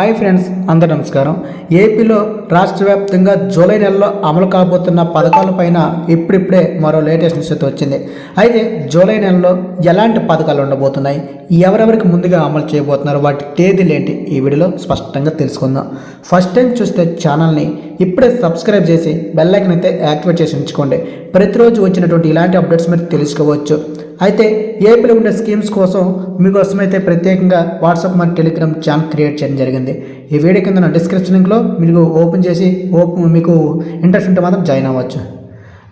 Hi friends అందరు నమస్కారం. ఏపీలో రాష్ట్ర వ్యాప్తంగా జూలై నెలలో అమలు కాబోతున్న పథకాలపైన ఇప్పుడిప్పుడే మరో లేటెస్ట్ న్యూస్ అయితే వచ్చింది. అయితే జూలై నెలలో ఎలాంటి పథకాలు ఉండబోతున్నాయి? ఎవరెవరికి ముందుగా అమలు చేయబోతున్నారు? వాటి తేదీలు ఏంటి? ఈ వీడియోలో స్పష్టంగా తెలుసుకుందాం. ఫస్ట్ టైం చూస్తే ఛానల్ని ఇప్పుడే సబ్స్క్రైబ్ చేసి బెల్లైకన్ అయితే యాక్టివేట్ చేసి ఉంచుకోండి. ప్రతిరోజు వచ్చినటువంటి ఇలాంటి అప్డేట్స్ మీరు తెలుసుకోవచ్చు. అయితే ఏపీలో ఉండే స్కీమ్స్ కోసం మీకోసం అయితే ప్రత్యేకంగా వాట్సాప్ మరియు టెలిగ్రామ్ ఛానల్ క్రియేట్ చేయడం జరిగింది. ఈ వీడియో కింద నా డిస్క్రిప్షన్ లింక్లో మీకు ఓపెన్ చేసి ఓపెన్ మీకు ఇంట్రెస్ట్ ఉంటే మాత్రం జాయిన్ అవ్వచ్చు.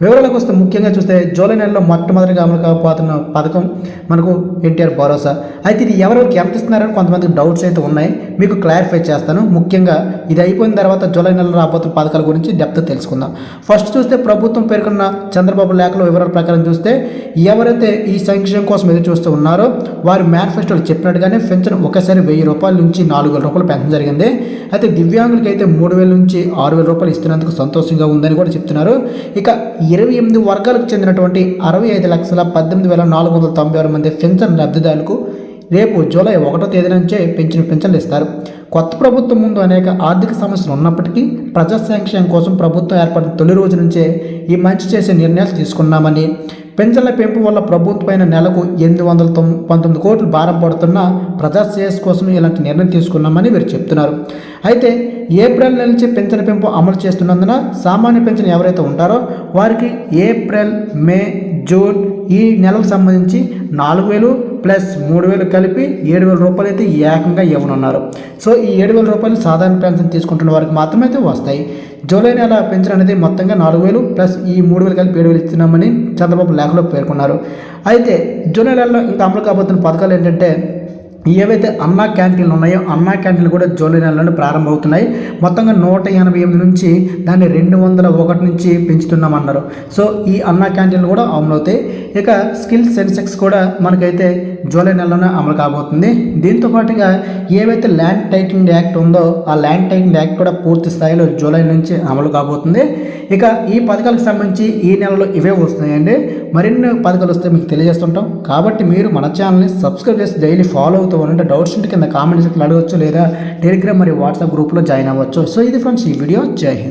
వివరాలకు వస్తే ముఖ్యంగా చూస్తే జూలై నెలలో మొట్టమొదటిగా అమలు కాబోతున్న పథకం మనకు ఎన్టీఆర్ భరోసా. అయితే ఇది ఎవరెవరికి ఎంత ఇస్తున్నారని కొంతమందికి డౌట్స్ అయితే ఉన్నాయి. మీకు క్లారిఫై చేస్తాను. ముఖ్యంగా ఇది అయిపోయిన తర్వాత జూలై నెలలో రాబోతున్న పథకాల గురించి డెప్త్ తెలుసుకుందాం. ఫస్ట్ చూస్తే ప్రభుత్వం పేర్కొన్న చంద్రబాబు లేఖలో వివరాల ప్రకారం చూస్తే ఎవరైతే ఈ సంక్షేమం కోసం ఎదురు చూస్తూ ఉన్నారో వారి మేనిఫెస్టోలు చెప్పినట్టుగానే పెన్షన్ ఒకసారి వెయ్యి రూపాయల నుంచి నాలుగు వేల రూపాయలు పెంచడం జరిగింది. అయితే దివ్యాంగులకి అయితే మూడు వేల నుంచి ఆరు వేల రూపాయలు ఇస్తున్నందుకు సంతోషంగా ఉందని కూడా చెప్తున్నారు. ఇక ఇరవై ఎనిమిది వర్గాలకు చెందినటువంటి అరవై ఐదు లక్షల పద్దెనిమిది వేల నాలుగు వందల తొంభై ఆరు మంది పెన్షన్ లబ్ధిదారులకు రేపు జూలై ఒకటో తేదీ నుంచే పెంచిన పెన్షన్లు ఇస్తారు. కొత్త ప్రభుత్వం ముందు అనేక ఆర్థిక సమస్యలు ఉన్నప్పటికీ ప్రజా సంక్షేమం కోసం ప్రభుత్వం ఏర్పడిన తొలి రోజు నుంచే ఈ మంచి చేసే నిర్ణయాలు తీసుకున్నామని పెన్షన్ల పెంపు వల్ల ప్రభుత్వమైన నెలకు ఎనిమిది వందల తొమ్ పంతొమ్మిది కోట్లు భారం పడుతున్న ప్రజా శ్రేయస్ కోసం ఇలాంటి నిర్ణయం తీసుకున్నామని వీరు చెప్తున్నారు. అయితే ఏప్రిల్ నెల నుంచి పెన్షన్ పెంపు అమలు చేస్తున్నందున సామాన్య పెన్షన్ ఎవరైతే ఉంటారో వారికి ఏప్రిల్ మే జూన్ ఈ నెలకు సంబంధించి నాలుగు వేలు ప్లస్ మూడు వేలు కలిపి ఏడు వేల రూపాయలు అయితే ఏకంగా ఇవ్వనున్నారు. సో ఈ ఏడు వేల రూపాయలు సాధారణ పెన్షన్ తీసుకుంటున్న వారికి మాత్రమే అయితే వస్తాయి. జూలై నెల పెన్షన్ అనేది మొత్తంగా నాలుగు వేలు ప్లస్ ఈ మూడు వేలు కలిపి ఏడు వేలు ఇస్తున్నామని చంద్రబాబు లేఖలో పేర్కొన్నారు. అయితే జూలై నెలలో ఇంకా అమలు కాబోతున్న పథకాలు ఏంటంటే ఏవైతే అన్నా క్యాంటీన్లు ఉన్నాయో అన్నా క్యాంటీన్లు కూడా జూలై నెలలోనే ప్రారంభమవుతున్నాయి. మొత్తంగా నూట ఎనభై ఎనిమిది నుంచి దాన్ని రెండు వందల ఒకటి నుంచి పెంచుతున్నామన్నారు. సో ఈ అన్నా క్యాంటీన్లు కూడా అమలవుతాయి. ఇక స్కిల్ సెన్సెక్స్ కూడా మనకైతే జూలై నెలలోనే అమలు కాబోతుంది. దీంతో పాటుగా ఏవైతే ల్యాండ్ టైటింగ్ యాక్ట్ ఉందో ఆ ల్యాండ్ టైటింగ్ యాక్ట్ కూడా పూర్తి స్థాయిలో జూలై నుంచి అమలు కాబోతుంది. ఇక ఈ పథకాలకు సంబంధించి ఈ నెలలో ఇవే వస్తున్నాయండి. మరిన్ని పథకాలు వస్తే మీకు తెలియజేస్తుంటాం. కాబట్టి మీరు మన ఛానల్ని సబ్స్క్రైబ్ చేసి డైలీ ఫాలో అవుతూ ఉంటే డౌట్స్ ఉంటే కింద కామెంట్ సెక్షన్లో అడగవచ్చు లేదా టెలిగ్రామ్ మరియు వాట్సాప్ గ్రూప్లో జాయిన్ అవ్వచ్చు. సో ఇది ఫ్రెండ్స్ ఈ వీడియో. జై హింద్.